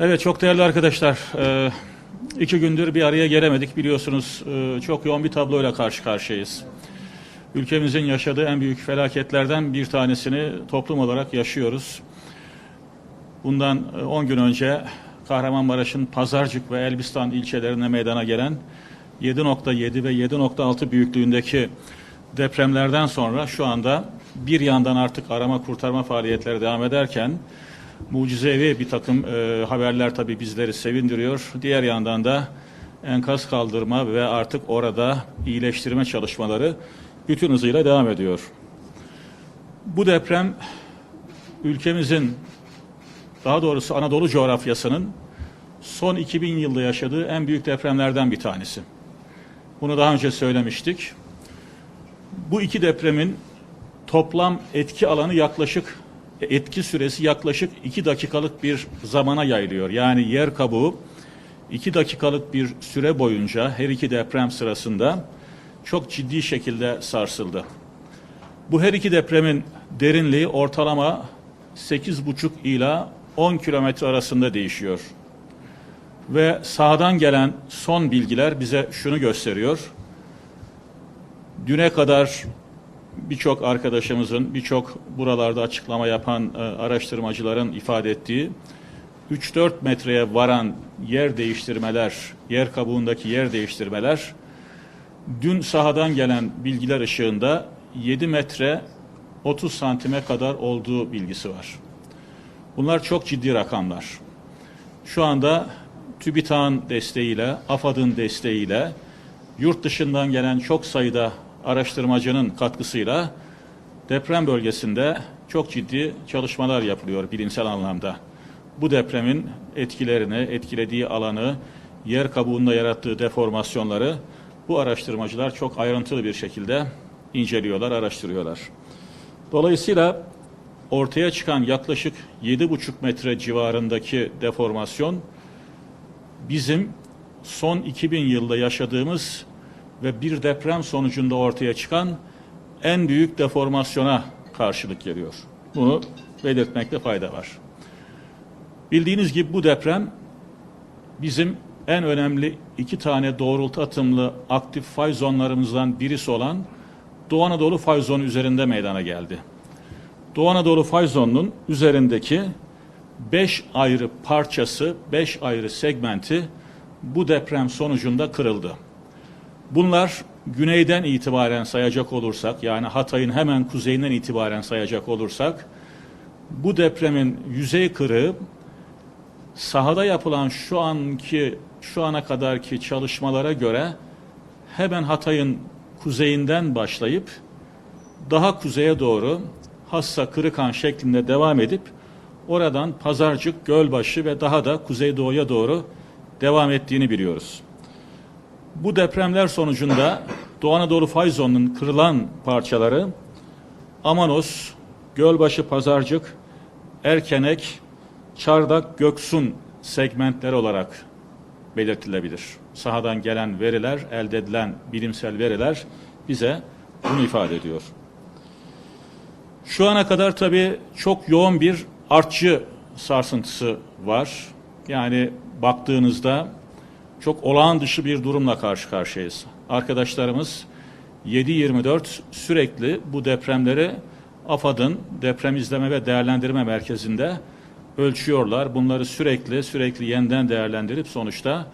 Evet çok değerli arkadaşlar. Ee, iki gündür bir araya gelemedik. Biliyorsunuz e, çok yoğun bir tabloyla karşı karşıyayız. Ülkemizin yaşadığı en büyük felaketlerden bir tanesini toplum olarak yaşıyoruz. Bundan e, 10 gün önce Kahramanmaraş'ın Pazarcık ve Elbistan ilçelerine meydana gelen 7.7 ve 7.6 büyüklüğündeki depremlerden sonra şu anda bir yandan artık arama kurtarma faaliyetleri devam ederken mucizevi bir takım e, haberler tabii bizleri sevindiriyor. Diğer yandan da enkaz kaldırma ve artık orada iyileştirme çalışmaları bütün hızıyla devam ediyor. Bu deprem ülkemizin daha doğrusu Anadolu coğrafyasının son 2000 yılda yaşadığı en büyük depremlerden bir tanesi. Bunu daha önce söylemiştik. Bu iki depremin toplam etki alanı yaklaşık etki süresi yaklaşık iki dakikalık bir zamana yayılıyor. Yani yer kabuğu iki dakikalık bir süre boyunca her iki deprem sırasında çok ciddi şekilde sarsıldı. Bu her iki depremin derinliği ortalama 8,5 ila 10 kilometre arasında değişiyor. Ve sağdan gelen son bilgiler bize şunu gösteriyor. Düne kadar birçok arkadaşımızın, birçok buralarda açıklama yapan e, araştırmacıların ifade ettiği 3-4 metreye varan yer değiştirmeler, yer kabuğundaki yer değiştirmeler dün sahadan gelen bilgiler ışığında 7 metre 30 santime kadar olduğu bilgisi var. Bunlar çok ciddi rakamlar. Şu anda TÜBİTAK'ın desteğiyle, AFAD'ın desteğiyle, yurt dışından gelen çok sayıda araştırmacının katkısıyla deprem bölgesinde çok ciddi çalışmalar yapılıyor bilimsel anlamda. Bu depremin etkilerini, etkilediği alanı, yer kabuğunda yarattığı deformasyonları bu araştırmacılar çok ayrıntılı bir şekilde inceliyorlar, araştırıyorlar. Dolayısıyla ortaya çıkan yaklaşık 7,5 metre civarındaki deformasyon bizim son 2000 yılda yaşadığımız ve bir deprem sonucunda ortaya çıkan en büyük deformasyona karşılık geliyor. Bunu belirtmekte fayda var. Bildiğiniz gibi bu deprem bizim en önemli iki tane doğrultu atımlı aktif fay zonlarımızdan birisi olan Doğu Anadolu fay zonu üzerinde meydana geldi. Doğu Anadolu fay zonunun üzerindeki beş ayrı parçası, beş ayrı segmenti bu deprem sonucunda kırıldı. Bunlar güneyden itibaren sayacak olursak, yani Hatay'ın hemen kuzeyinden itibaren sayacak olursak, bu depremin yüzey kırığı sahada yapılan şu anki şu ana kadarki çalışmalara göre hemen Hatay'ın kuzeyinden başlayıp daha kuzeye doğru Hassa Kırıkan şeklinde devam edip oradan Pazarcık, Gölbaşı ve daha da kuzeydoğuya doğru devam ettiğini biliyoruz. Bu depremler sonucunda Doğu Anadolu fay zonunun kırılan parçaları Amanos, Gölbaşı, Pazarcık, Erkenek, Çardak, Göksun segmentleri olarak belirtilebilir. Sahadan gelen veriler, elde edilen bilimsel veriler bize bunu ifade ediyor. Şu ana kadar tabii çok yoğun bir artçı sarsıntısı var. Yani baktığınızda çok olağan dışı bir durumla karşı karşıyayız. Arkadaşlarımız 7-24 sürekli bu depremleri AFAD'ın deprem izleme ve değerlendirme merkezinde ölçüyorlar. Bunları sürekli sürekli yeniden değerlendirip sonuçta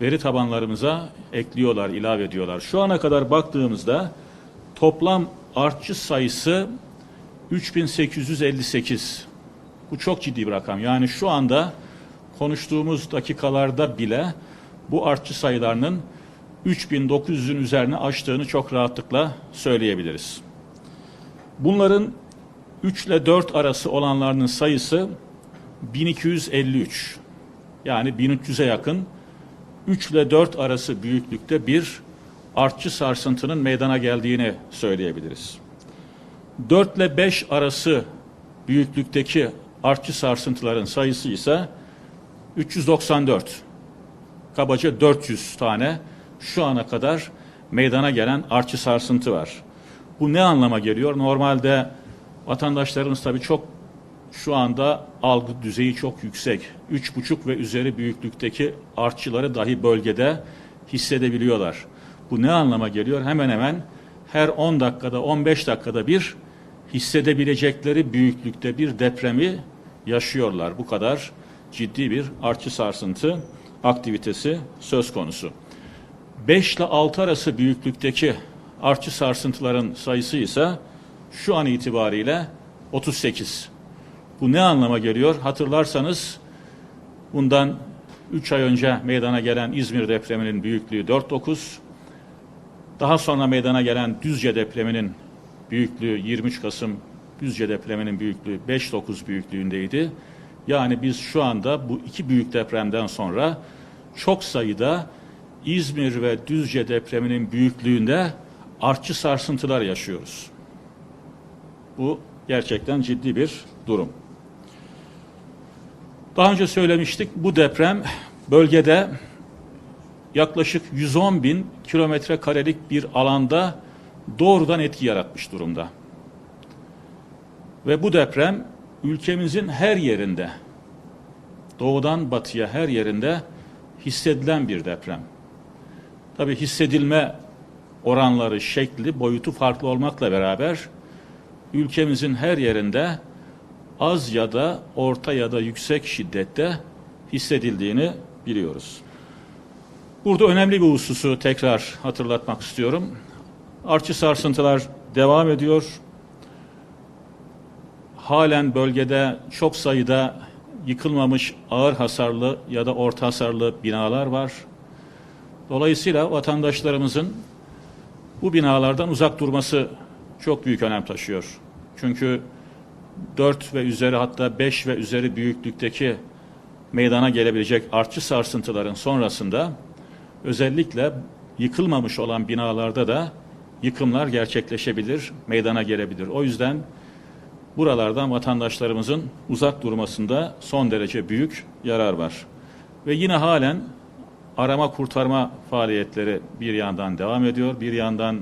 veri tabanlarımıza ekliyorlar, ilave ediyorlar. Şu ana kadar baktığımızda toplam artçı sayısı 3858. Bu çok ciddi bir rakam. Yani şu anda konuştuğumuz dakikalarda bile bu artçı sayılarının 3900'ün üzerine aştığını çok rahatlıkla söyleyebiliriz. Bunların 3 ile 4 arası olanlarının sayısı 1253. Yani 1300'e yakın 3 ile 4 arası büyüklükte bir artçı sarsıntının meydana geldiğini söyleyebiliriz. 4 ile 5 arası büyüklükteki artçı sarsıntıların sayısı ise 394. Kabaca 400 tane şu ana kadar meydana gelen artçı sarsıntı var. Bu ne anlama geliyor? Normalde vatandaşlarımız tabii çok şu anda algı düzeyi çok yüksek. 3,5 ve üzeri büyüklükteki artçıları dahi bölgede hissedebiliyorlar. Bu ne anlama geliyor? Hemen hemen her 10 dakikada 15 dakikada bir hissedebilecekleri büyüklükte bir depremi yaşıyorlar. Bu kadar ciddi bir artçı sarsıntı aktivitesi söz konusu. 5 ile 6 arası büyüklükteki artçı sarsıntıların sayısı ise şu an itibariyle 38. Bu ne anlama geliyor? Hatırlarsanız bundan 3 ay önce meydana gelen İzmir depreminin büyüklüğü 4.9. Daha sonra meydana gelen Düzce depreminin büyüklüğü 23 Kasım Düzce depreminin büyüklüğü 5.9 büyüklüğündeydi. Yani biz şu anda bu iki büyük depremden sonra çok sayıda İzmir ve Düzce depreminin büyüklüğünde artçı sarsıntılar yaşıyoruz. Bu gerçekten ciddi bir durum. Daha önce söylemiştik bu deprem bölgede yaklaşık 110 bin kilometre karelik bir alanda doğrudan etki yaratmış durumda. Ve bu deprem ülkemizin her yerinde, doğudan batıya her yerinde hissedilen bir deprem. Tabi hissedilme oranları, şekli, boyutu farklı olmakla beraber ülkemizin her yerinde az ya da orta ya da yüksek şiddette hissedildiğini biliyoruz. Burada önemli bir hususu tekrar hatırlatmak istiyorum. Artçı sarsıntılar devam ediyor. Halen bölgede çok sayıda yıkılmamış ağır hasarlı ya da orta hasarlı binalar var. Dolayısıyla vatandaşlarımızın bu binalardan uzak durması çok büyük önem taşıyor. Çünkü 4 ve üzeri hatta 5 ve üzeri büyüklükteki meydana gelebilecek artçı sarsıntıların sonrasında özellikle yıkılmamış olan binalarda da yıkımlar gerçekleşebilir, meydana gelebilir. O yüzden buralardan vatandaşlarımızın uzak durmasında son derece büyük yarar var. Ve yine halen arama kurtarma faaliyetleri bir yandan devam ediyor. Bir yandan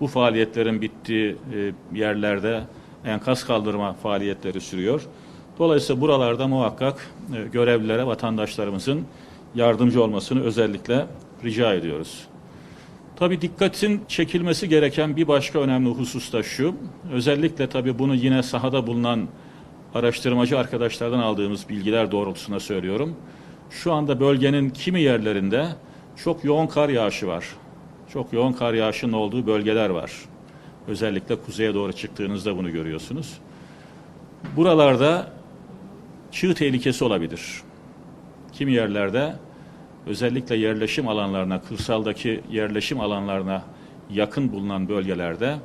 bu faaliyetlerin bittiği e, yerlerde enkaz kaldırma faaliyetleri sürüyor. Dolayısıyla buralarda muhakkak e, görevlilere vatandaşlarımızın yardımcı olmasını özellikle rica ediyoruz. Tabii dikkatin çekilmesi gereken bir başka önemli husus da şu. Özellikle tabii bunu yine sahada bulunan araştırmacı arkadaşlardan aldığımız bilgiler doğrultusunda söylüyorum. Şu anda bölgenin kimi yerlerinde çok yoğun kar yağışı var. Çok yoğun kar yağışının olduğu bölgeler var. Özellikle kuzeye doğru çıktığınızda bunu görüyorsunuz. Buralarda çığ tehlikesi olabilir. Kimi yerlerde özellikle yerleşim alanlarına, kırsaldaki yerleşim alanlarına yakın bulunan bölgelerde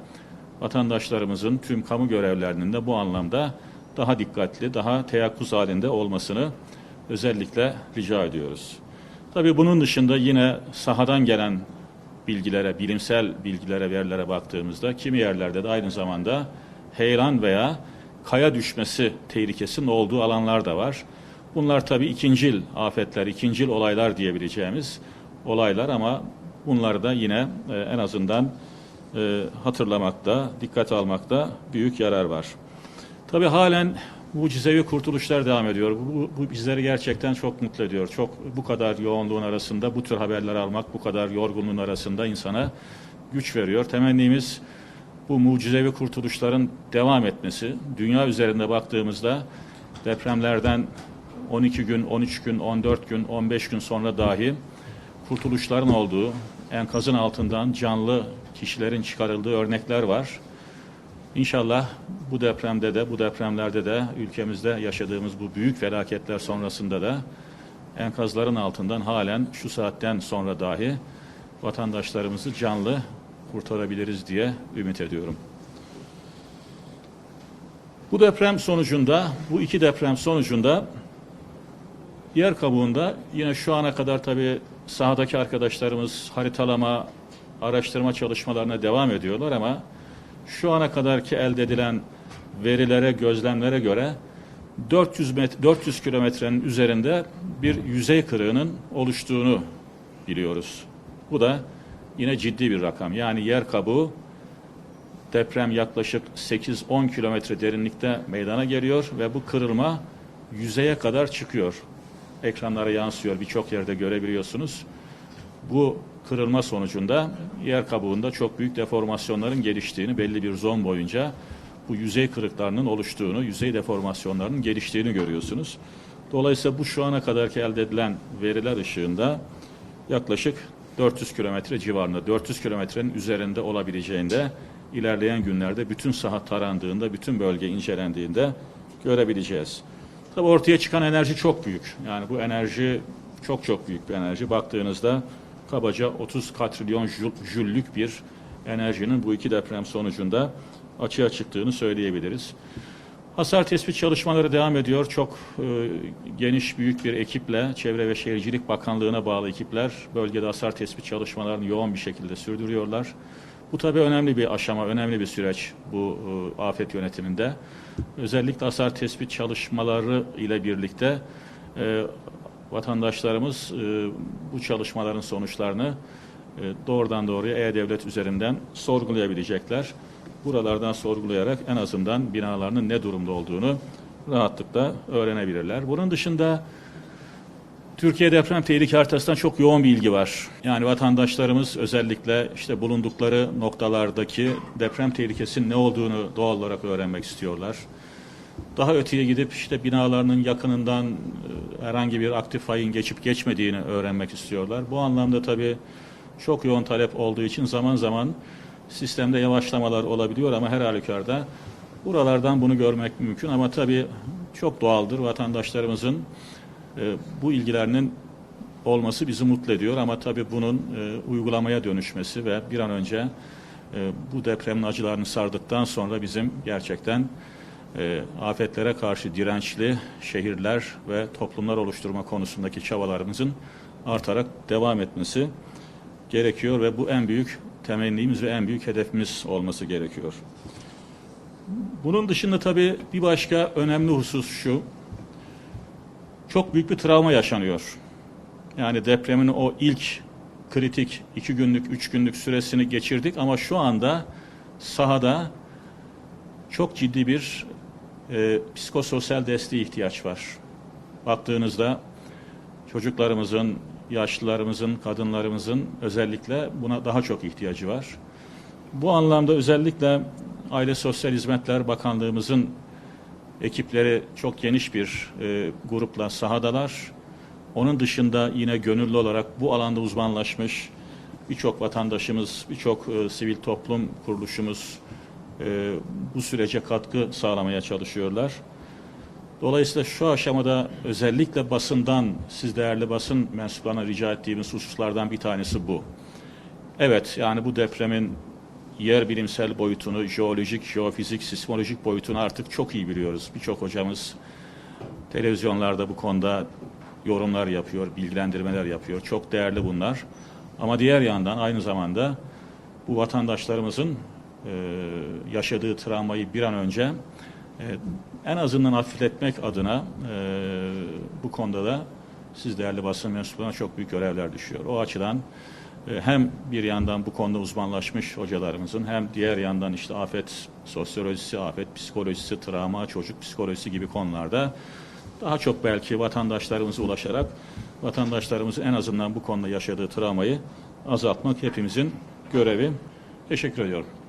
vatandaşlarımızın tüm kamu görevlerinin de bu anlamda daha dikkatli, daha teyakkuz halinde olmasını özellikle rica ediyoruz. Tabii bunun dışında yine sahadan gelen bilgilere, bilimsel bilgilere, verilere baktığımızda kimi yerlerde de aynı zamanda heyelan veya kaya düşmesi tehlikesinin olduğu alanlar da var. Bunlar tabii ikincil afetler, ikincil olaylar diyebileceğimiz olaylar ama bunları da yine e, en azından e, hatırlamakta, dikkat almakta büyük yarar var. Tabii halen mucizevi kurtuluşlar devam ediyor. Bu, bu bizleri gerçekten çok mutlu ediyor. Çok bu kadar yoğunluğun arasında bu tür haberler almak, bu kadar yorgunluğun arasında insana güç veriyor. Temennimiz bu mucizevi kurtuluşların devam etmesi. Dünya üzerinde baktığımızda depremlerden 12 gün, 13 gün, 14 gün, 15 gün sonra dahi kurtuluşların olduğu, enkazın altından canlı kişilerin çıkarıldığı örnekler var. İnşallah bu depremde de, bu depremlerde de ülkemizde yaşadığımız bu büyük felaketler sonrasında da enkazların altından halen şu saatten sonra dahi vatandaşlarımızı canlı kurtarabiliriz diye ümit ediyorum. Bu deprem sonucunda, bu iki deprem sonucunda yer kabuğunda yine şu ana kadar tabii sahadaki arkadaşlarımız haritalama, araştırma çalışmalarına devam ediyorlar ama şu ana kadarki elde edilen verilere, gözlemlere göre 400 met 400 kilometrenin üzerinde bir yüzey kırığının oluştuğunu biliyoruz. Bu da yine ciddi bir rakam. Yani yer kabuğu Deprem yaklaşık 8-10 kilometre derinlikte meydana geliyor ve bu kırılma yüzeye kadar çıkıyor. Ekranlara yansıyor, birçok yerde görebiliyorsunuz. Bu kırılma sonucunda yer kabuğunda çok büyük deformasyonların geliştiğini belli bir zon boyunca bu yüzey kırıklarının oluştuğunu, yüzey deformasyonlarının geliştiğini görüyorsunuz. Dolayısıyla bu şu ana kadarki elde edilen veriler ışığında yaklaşık 400 kilometre civarında, 400 kilometrenin üzerinde olabileceğinde ilerleyen günlerde bütün saha tarandığında, bütün bölge incelendiğinde görebileceğiz. Tabi ortaya çıkan enerji çok büyük. Yani bu enerji çok çok büyük bir enerji. Baktığınızda kabaca 30 katrilyon jül- jüllük bir enerjinin bu iki deprem sonucunda açığa çıktığını söyleyebiliriz. Hasar tespit çalışmaları devam ediyor. Çok e, geniş büyük bir ekiple Çevre ve Şehircilik Bakanlığı'na bağlı ekipler bölgede hasar tespit çalışmalarını yoğun bir şekilde sürdürüyorlar. Bu tabii önemli bir aşama, önemli bir süreç bu e, afet yönetiminde. Özellikle hasar tespit çalışmaları ile birlikte e, vatandaşlarımız e, bu çalışmaların sonuçlarını doğrudan doğruya E-Devlet üzerinden sorgulayabilecekler. Buralardan sorgulayarak en azından binalarının ne durumda olduğunu rahatlıkla öğrenebilirler. Bunun dışında Türkiye deprem tehlike haritasından çok yoğun bir ilgi var. Yani vatandaşlarımız özellikle işte bulundukları noktalardaki deprem tehlikesinin ne olduğunu doğal olarak öğrenmek istiyorlar. Daha öteye gidip işte binalarının yakınından e, herhangi bir aktif fayın geçip geçmediğini öğrenmek istiyorlar. Bu anlamda tabii çok yoğun talep olduğu için zaman zaman sistemde yavaşlamalar olabiliyor ama her halükarda buralardan bunu görmek mümkün ama tabii çok doğaldır vatandaşlarımızın e, bu ilgilerinin olması bizi mutlu ediyor ama tabii bunun e, uygulamaya dönüşmesi ve bir an önce e, bu depremin acılarını sardıktan sonra bizim gerçekten afetlere karşı dirençli şehirler ve toplumlar oluşturma konusundaki çabalarımızın artarak devam etmesi gerekiyor ve bu en büyük temennimiz ve en büyük hedefimiz olması gerekiyor. Bunun dışında tabii bir başka önemli husus şu, çok büyük bir travma yaşanıyor. Yani depremin o ilk kritik iki günlük, üç günlük süresini geçirdik ama şu anda sahada çok ciddi bir e, psikososyal desteğe ihtiyaç var. Baktığınızda çocuklarımızın, yaşlılarımızın, kadınlarımızın özellikle buna daha çok ihtiyacı var. Bu anlamda özellikle Aile Sosyal Hizmetler Bakanlığımızın ekipleri çok geniş bir e, grupla sahadalar. Onun dışında yine gönüllü olarak bu alanda uzmanlaşmış birçok vatandaşımız, birçok e, sivil toplum kuruluşumuz e, bu sürece katkı sağlamaya çalışıyorlar. Dolayısıyla şu aşamada özellikle basından, siz değerli basın mensuplarına rica ettiğimiz hususlardan bir tanesi bu. Evet, yani bu depremin yer bilimsel boyutunu, jeolojik, jeofizik, sismolojik boyutunu artık çok iyi biliyoruz. Birçok hocamız televizyonlarda bu konuda yorumlar yapıyor, bilgilendirmeler yapıyor. Çok değerli bunlar. Ama diğer yandan aynı zamanda bu vatandaşlarımızın e, yaşadığı travmayı bir an önce e, en azından hafifletmek adına e, bu konuda da siz değerli basın mensuplarına çok büyük görevler düşüyor. O açıdan hem bir yandan bu konuda uzmanlaşmış hocalarımızın hem diğer yandan işte afet sosyolojisi, afet psikolojisi, travma, çocuk psikolojisi gibi konularda daha çok belki vatandaşlarımıza ulaşarak vatandaşlarımızın en azından bu konuda yaşadığı travmayı azaltmak hepimizin görevi. Teşekkür ediyorum.